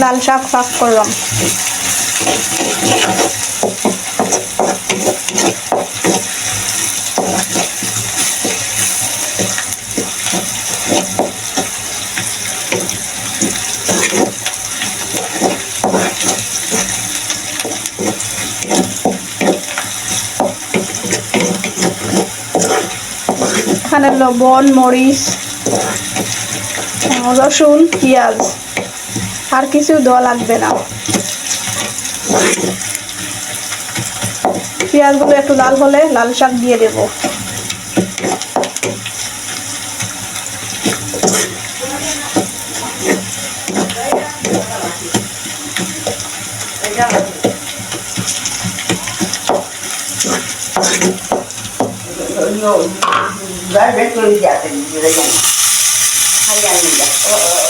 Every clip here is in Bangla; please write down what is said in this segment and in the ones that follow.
লাল শাক শাক করলাম। এখানে লবণ মরিচ রসুন পেঁয়াজ। আর কিছু দেওয়া লাগবে না। পেঁয়াজগুলো একটু লাল হলে লাল শাক দিয়ে দেব। tình gì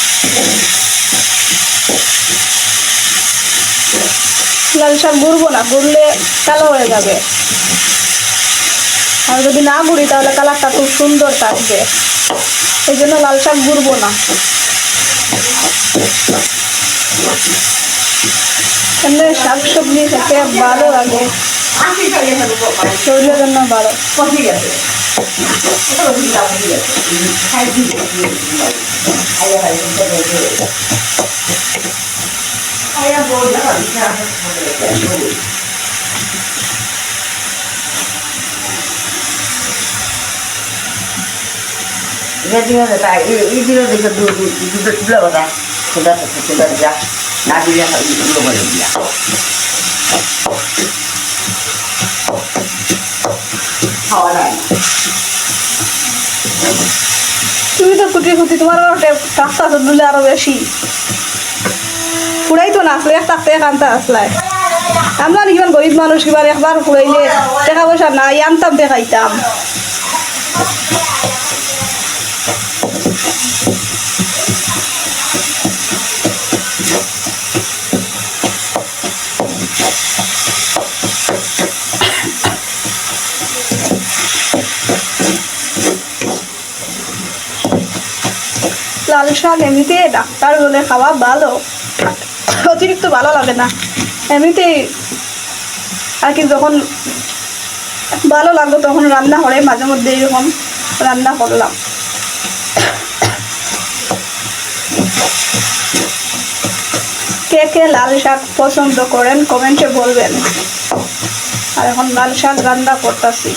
লাল শাক গুড়বো না, গুড়লে কালো হয়ে যাবে। আর যদি না গুড়ি, তাহলে কালারটা খুব সুন্দর থাকবে। এই জন্য লাল শাক গুড়বো না। এমনি শাক সবজি খেতে ভালো লাগে। Lo puedo parar. শরীরের জন্য ভালো Consíguete. Eso lo digo, consíguete. Ay, digo, Ay, ay, ay, Ay, ya voy, ya খাওয়া তুমি তো কুটি কুটি তোমার কাঁচটা তো দুলে আরও বেশি। পুরাই তো না একটা টাকা আনতে আসলাই আমরা কিমান গরিব মানুষ কিবার একবার ফুড়াইলে টাকা পয়সা নাই, আনতাম দেখাইতাম লাল শাক এমনিতে ডাক্তার বলে খাওয়া ভালো। অতিরিক্ত ভালো লাগে না। এমনিতেই আর কি যখন ভালো লাগল তখন রান্না করে মাঝে মধ্যে এরকম রান্না করলাম। কে কে লাল শাক পছন্দ করেন কমেন্টে বলবেন। আর এখন লাল শাক রান্না করতেছি।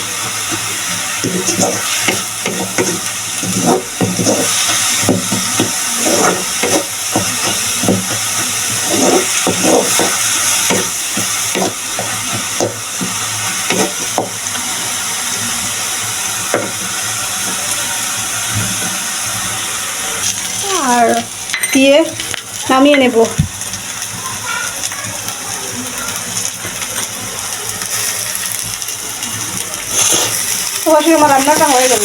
আর দিয়ে নামিয়ে নেব। আমার রান্নাটা হয়ে গেল।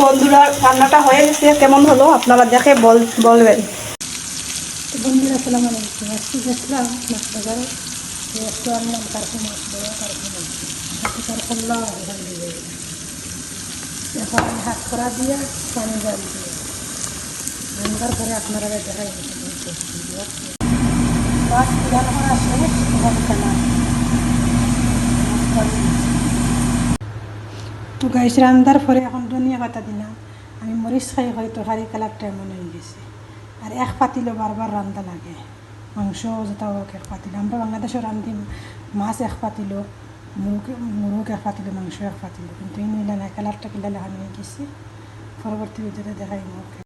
বন্ধুরা, রান্নাটা হয়ে গেছে। কেমন হলো? আপনারা দেখে বল বলবেন। বন্ধুরা, আসসালামু আলাইকুম। আজকে গেছিলাম মাছ বাজারে একটু আনলাম হাতে করা দিয়ে পানি জাল দিয়ে রান্নার পরে আপনারা দেখাই। শেষ তো গাইস রান্ধার পরে এখন ধনিয়া পাতা দিলাম আমি মরিচ খাই খাই তরকারি কালারটা এমন হয়ে গেছে। আর এক পাতিলে বারবার রান্দা লাগে। মাংস যেটা হোক এক পাতিল। আমরা বাংলাদেশে রান্ধি মাছ এক পাতিল মুরগ মুরগ এক পাতিল, মাংস এক পাতিল। কিন্তু এই নিলাম কালারটা কিলালে হয়ে গেছি পরবর্তী ভিডিওতে দেখাই মুখ